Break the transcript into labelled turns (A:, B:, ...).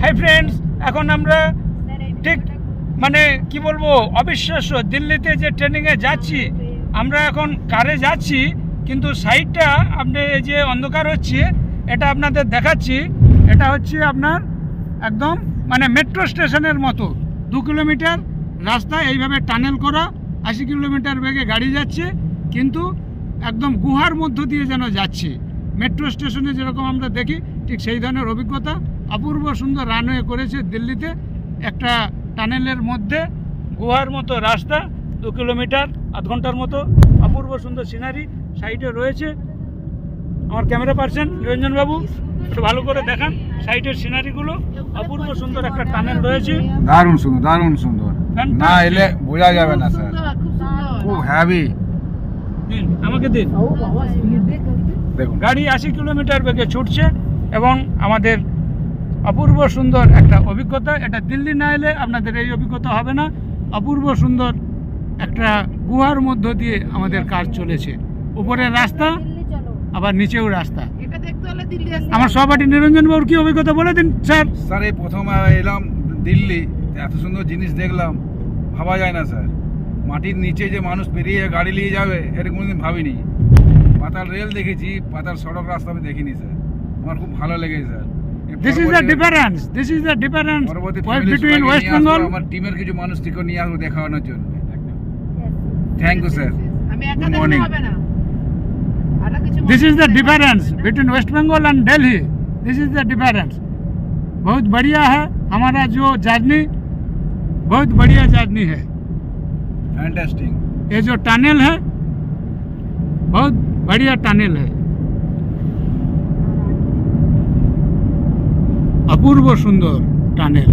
A: Hi friends এখন আমরা ঠিক মানে কি বলব অবিশ্বাস্য। দিল্লিতে যে ট্রেনিংয়ে যাচ্ছি আমরা এখন কারে যাচ্ছি কিন্তু সাইডটা আপনি এই যে অন্ধকার হচ্ছে এটা আপনাদের দেখাচ্ছি। এটা হচ্ছে আপনার একদম মানে মেট্রো স্টেশনের মতো। দু কিলোমিটার রাস্তা এইভাবে টানেল করা আশি কিলোমিটার বেগে গাড়ি যাচ্ছে কিন্তু একদম গুহার মধ্য দিয়ে যেন যাচ্ছে। মেট্রো স্টেশনে যেরকম আমরা দেখি ঠিক সেই ধরনের অভিজ্ঞতা। অপূর্ব সুন্দর রানওয়ে করেছে দিল্লিতে। একটা টানেলের মধ্যে গুহার মতো রাস্তা দু কিলোমিটার আধ ঘণ্টার মতো অপূর্ব সুন্দর সিনারি সাইডে রয়েছে। আমার ক্যামেরা পার্সন নিরঞ্জন বাবু একটু ভালো করে দেখান সাইডের সিনারিগুলো অপূর্ব সুন্দর একটা টানেল রয়েছে।
B: দারুণ সুন্দর দারুণ সুন্দর। না এলে বোঝা যাবে না স্যার। খুব হ্যাভি
A: দিন আমাকে দিন।
B: দেখুন।
A: গাড়ি আশি কিলোমিটার বেগে ছুটছে এবং আমাদের অপূর্ব সুন্দর একটা অভিজ্ঞতা। এটা দিল্লি না এলে আপনাদের এই অভিজ্ঞতা হবে না। অপূর্ব সুন্দর একটা গুহার মধ্য দিয়ে আমাদের কাজ চলেছে। উপরের রাস্তা আবার নিচেও রাস্তা।
C: এটা দেখতে হলে দিল্লি আসতে
A: আমার সহপাঠী নিরঞ্জন বাবুর কি অভিজ্ঞতা? বলে দিন স্যার।
B: স্যার এই প্রথম এলাম দিল্লি এত সুন্দর জিনিস দেখলাম। ভাবা যায় না স্যার। মাটির নিচে যে মানুষ পেরিয়ে গাড়ি নিয়ে যাবে এটা কোনোদিন ভাবিনি। পাতাল রেল দেখেছি পাতাল সড়ক রাস্তা আমি দেখিনি স্যার। আমার খুব ভালো লেগেছে sir.
A: দিস ইজ দ্য
B: পরবর্তী-
A: difference this is the difference
B: পরবর্তী family
A: বিটুইন
B: সবাইকে
A: ওয়েস্ট
B: নিয়ে আসবো,
A: বেঙ্গল
B: আমার টিমের কিছু মানুষ থেকে নিয়ে আসবো দেখানোর জন্য থ্যাংক ইউ স্যার
C: আমি একা
B: Good
C: দেখলে
B: morning.
C: হবে না আরো কিছু
A: दिस इज द
C: মানুষ
A: डिफरेंस
C: দেখতে হবে।
A: Between west Bengal and Delhi this is the difference बहुत बढ़िया है हमारा जो जर्नी बहुत बढ़िया जर्नी है
B: ফ্যান্টাস্টিক
A: ये जो टनल है बहुत बढ़िया टनल है অপূর্ব সুন্দর টানেল।